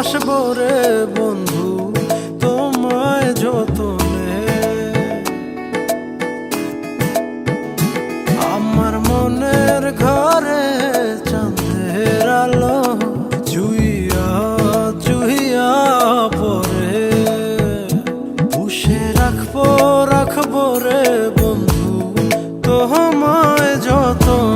ভালোবাসব রে বন্ধু, তোমায় যতনে। আমার মনের ঘরে চাঁদের আলো জুইয়া জুইয়া পরে পুষে রাখব রাখব রে বন্ধু, তোমায় যতনে।